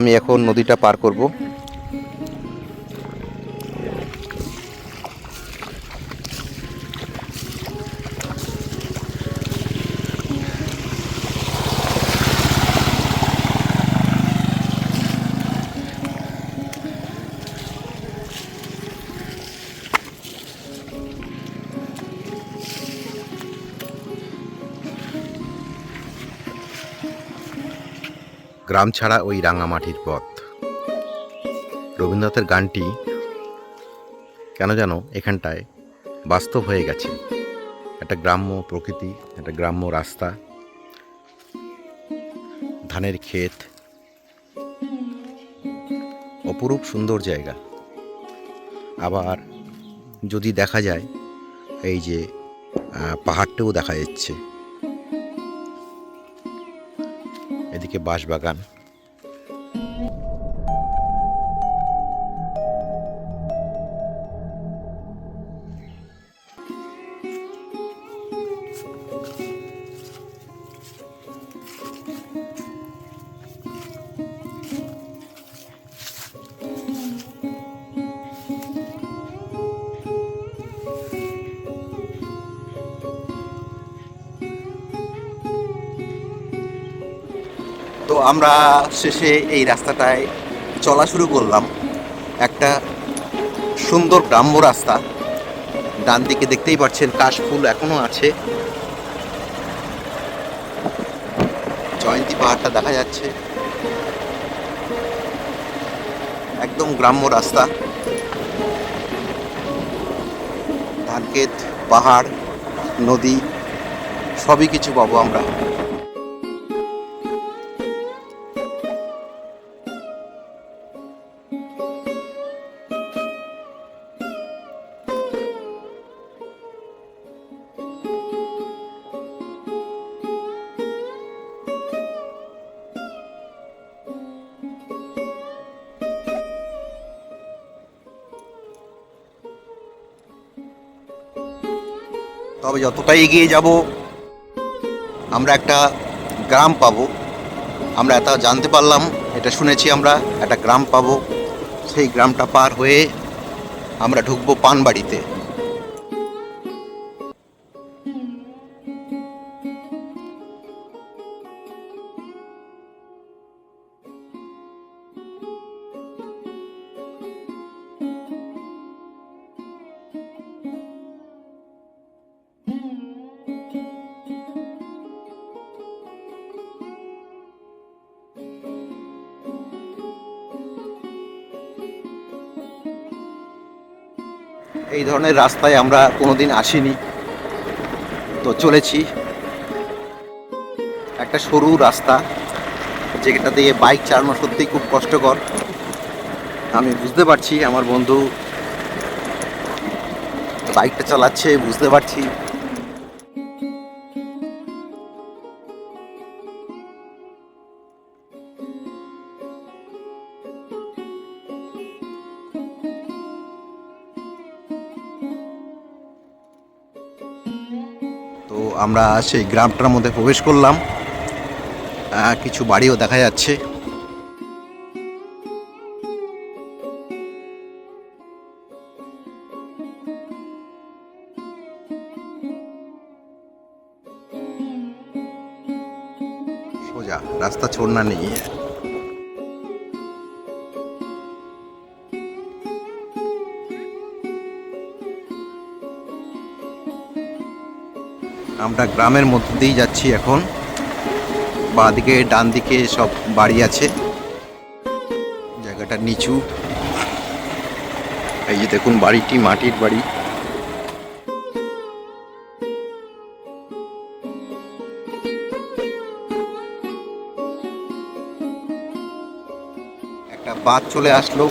আমি এখন নদীটা পার করব। গ্রাম ছাড়া ওই রাঙামাটির পথ। রবীন্দ্রনাথের গানটি কেন যেন এখানটায় বাস্তব হয়ে গেছে। একটা গ্রাম্য প্রকৃতি, একটা গ্রাম্য রাস্তা, ধানের ক্ষেত, অপরূপ সুন্দর জায়গা। আবার যদি দেখা যায়, এই যে পাহাড়টাও দেখা যাচ্ছে। এদিকে বাঁশবাগান। তো আমরা শেষে এই রাস্তাটায় চলা শুরু করলাম। একটা সুন্দর গ্রাম্য রাস্তা। ডান দিকে দেখতেই পাচ্ছেন কাশফুল এখনও আছে। জয়ন্তী পাহাড়টা দেখা যাচ্ছে। একদম গ্রাম্য রাস্তা। ধানক্ষেত, পাহাড়, নদী, সবই কিছু পাবো আমরা। তবে যতটা এগিয়ে যাব, আমরা একটা গ্রাম পাব। আমরা এটা জানতে পারলাম, এটা শুনেছি আমরা, একটা গ্রাম পাব। সেই গ্রামটা পার হয়ে আমরা ঢুকবো পানবাড়িতে। এই ধরনের রাস্তায় আমরা কোনোদিন আসিনি। তো চলেছি। একটা সরু রাস্তা, যেটা দিয়ে বাইক চালানো সত্যিই খুব কষ্টকর। আমি বুঝতে পারছি, আমার বন্ধু বাইকটা চালাচ্ছে, বুঝতে পারছি। তো আমরা সেই গ্রামটার মধ্যে প্রবেশ করলাম। কিছু বাড়িও দেখা যাচ্ছে। সোজা, রাস্তা ছোড়না নেই। আমরা গ্রামের মধ্যে দিয়েই যাচ্ছি এখন। বাঁদিকে ডান দিকে সব বাড়ি আছে। জায়গাটা নিচু। এই যে দেখুন, বাড়িটি, মাটির বাড়ি। একটা বাঁধ চলে আসলো।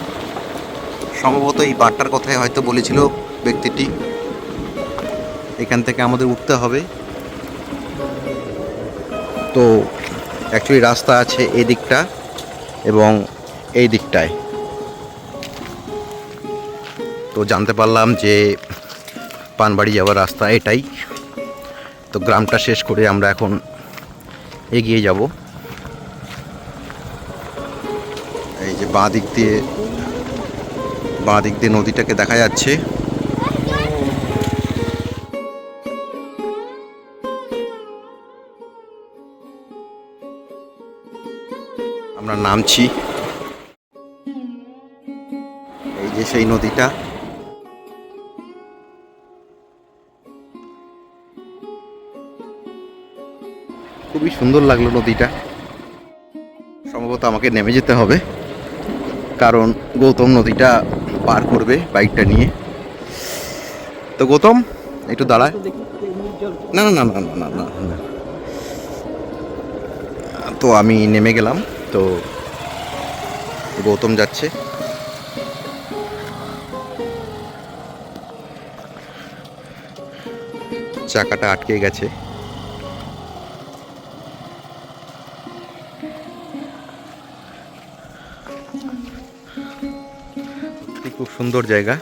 সম্ভবত এই বাঁধটার কথাই হয়তো বলেছিল ব্যক্তিটি। এখান থেকে আমাদের উঠতে হবে। তো অ্যাকচুয়ালি রাস্তা আছে এই দিকটা এবং এই দিকটায়। তো জানতে পারলাম যে পানবাড়ি যাওয়ার রাস্তা এটাই। তো গ্রামটা শেষ করে আমরা এখন এগিয়ে যাব। এই যে বাঁ দিক দিয়ে বাঁ দিক দিয়ে নদীটাকে দেখা যাচ্ছে। নামছি। এই যে সেই নদীটা। খুবই সুন্দর লাগল নদীটা। সম্ভবত আমাকে নেমে যেতে হবে। কারণ গৌতম নদীটা পার করবে বাইকটা নিয়ে। তো গৌতম, একটু দাঁড়ায়। না না না না না না না। তো আমি নেমে গেলাম। তো গৌতম যাচ্ছে। চাকাটা আটকে গেছে। খুব সুন্দর জায়গা।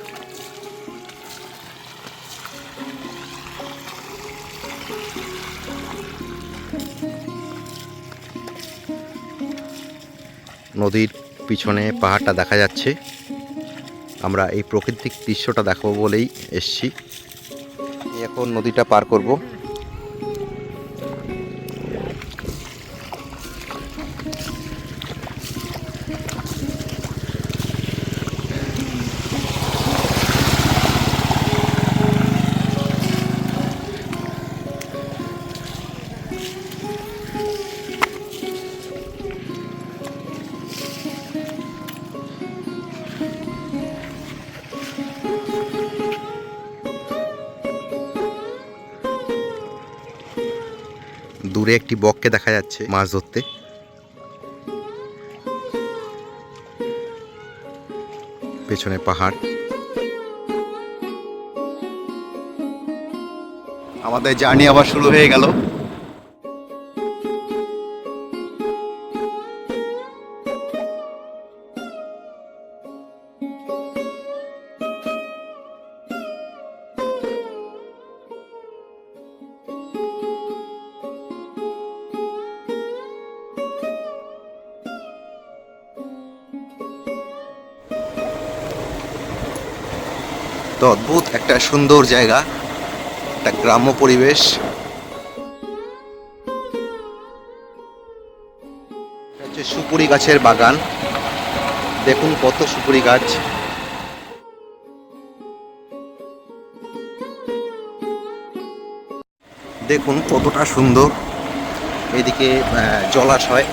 নদীর পিছনে পাহাড়টা দেখা যাচ্ছে। আমরা এই প্রাকৃতিক দৃশ্যটা দেখাবো বলেই এসছি। এখন নদীটা পার করব। দূরে একটি বককে দেখা যাচ্ছে মাছ ধরতে। পেছনে পাহাড়। আমাদের জার্নি আবার শুরু হয়ে গেল। তো অদ্ভুত, একটা সুন্দর জায়গা, একটা গ্রাম্য পরিবেশ। হচ্ছে সুপুরি গাছের বাগান। দেখুন কত সুপুরি গাছ। দেখুন কতটা সুন্দর। এদিকে জলাশয়।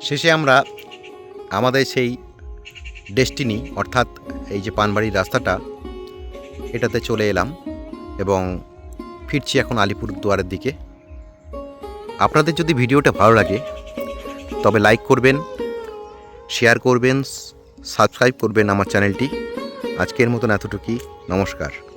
শেষে আমরা আমাদের সেই ডেস্টিনি, অর্থাৎ এই যে পানবাড়ির রাস্তাটা, এটাতে চলে এলাম এবং ফিরছি এখন আলিপুর দুয়ারের দিকে। আপনাদের যদি ভিডিওটা ভালো লাগে, তবে লাইক করবেন, শেয়ার করবেন, সাবস্ক্রাইব করবেন আমার চ্যানেলটি। আজকের মতন এতটুকুই, নমস্কার।